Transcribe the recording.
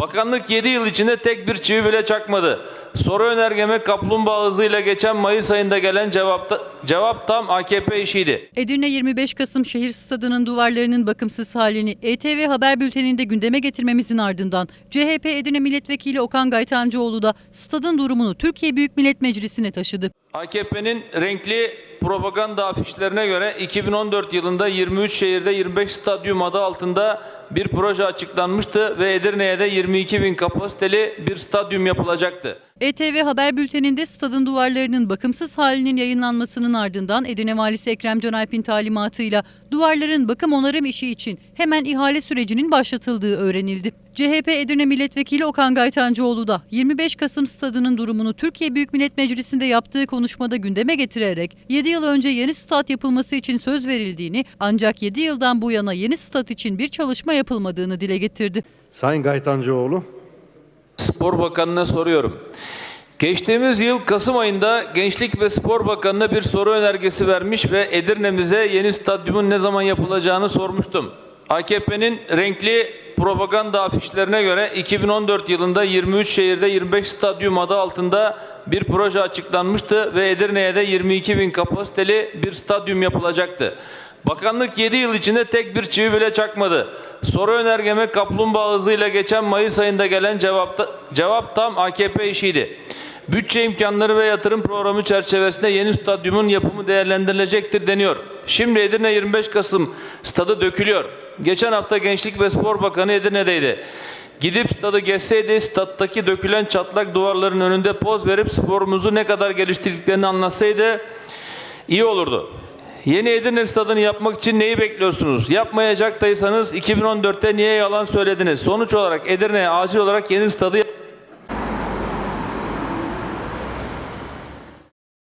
Bakanlık 7 yıl içinde tek bir çivi bile çakmadı. Soru önergeme kaplumbağa hızıyla geçen Mayıs ayında gelen cevapta, cevap tam AKP işiydi. Edirne 25 Kasım şehir stadının duvarlarının bakımsız halini ETV Haber Bülteni'nde gündeme getirmemizin ardından CHP Edirne Milletvekili Okan Gaytancıoğlu da stadın durumunu Türkiye Büyük Millet Meclisi'ne taşıdı. AKP'nin renkli propaganda afişlerine göre 2014 yılında 23 şehirde 25 stadyum adı altında bir proje açıklanmıştı ve Edirne'ye de 22 bin kapasiteli bir stadyum yapılacaktı. ETV Haber Bülteni'nde stadın duvarlarının bakımsız halinin yayınlanmasının ardından Edirne Valisi Ekrem Can Alp'in talimatıyla duvarların bakım onarım işi için hemen ihale sürecinin başlatıldığı öğrenildi. CHP Edirne Milletvekili Okan Gaytancıoğlu da 25 Kasım stadının durumunu Türkiye Büyük Millet Meclisi'nde yaptığı konuşmada gündeme getirerek 7 yıl önce yeni stat yapılması için söz verildiğini ancak 7 yıldan bu yana yeni stat için bir çalışma yapılmadığını dile getirdi. Sayın Gaytancıoğlu. Spor Bakanı'na soruyorum. Geçtiğimiz yıl Kasım ayında Gençlik ve Spor Bakanı'na bir soru önergesi vermiş ve Edirne'mize yeni stadyumun ne zaman yapılacağını sormuştum. AKP'nin renkli propaganda afişlerine göre 2014 yılında 23 şehirde 25 stadyum adı altında bir proje açıklanmıştı ve Edirne'ye de 22 bin kapasiteli bir stadyum yapılacaktı. Bakanlık 7 yıl içinde tek bir çivi bile çakmadı. Soru önergeme kaplumbağa hızıyla geçen Mayıs ayında gelen cevapta, cevap tam AKP işiydi. Bütçe imkanları ve yatırım programı çerçevesinde yeni stadyumun yapımı değerlendirilecektir deniyor. Şimdi Edirne 25 Kasım stadı dökülüyor. Geçen hafta Gençlik ve Spor Bakanı Edirne'deydi. Gidip stadı geçseydi stattaki dökülen çatlak duvarların önünde poz verip sporumuzu ne kadar geliştirdiklerini anlatsaydı iyi olurdu. Yeni Edirne stadını yapmak için neyi bekliyorsunuz? Yapmayacaktaysanız 2014'te niye yalan söylediniz? Sonuç olarak Edirne'ye acil olarak yeni stadı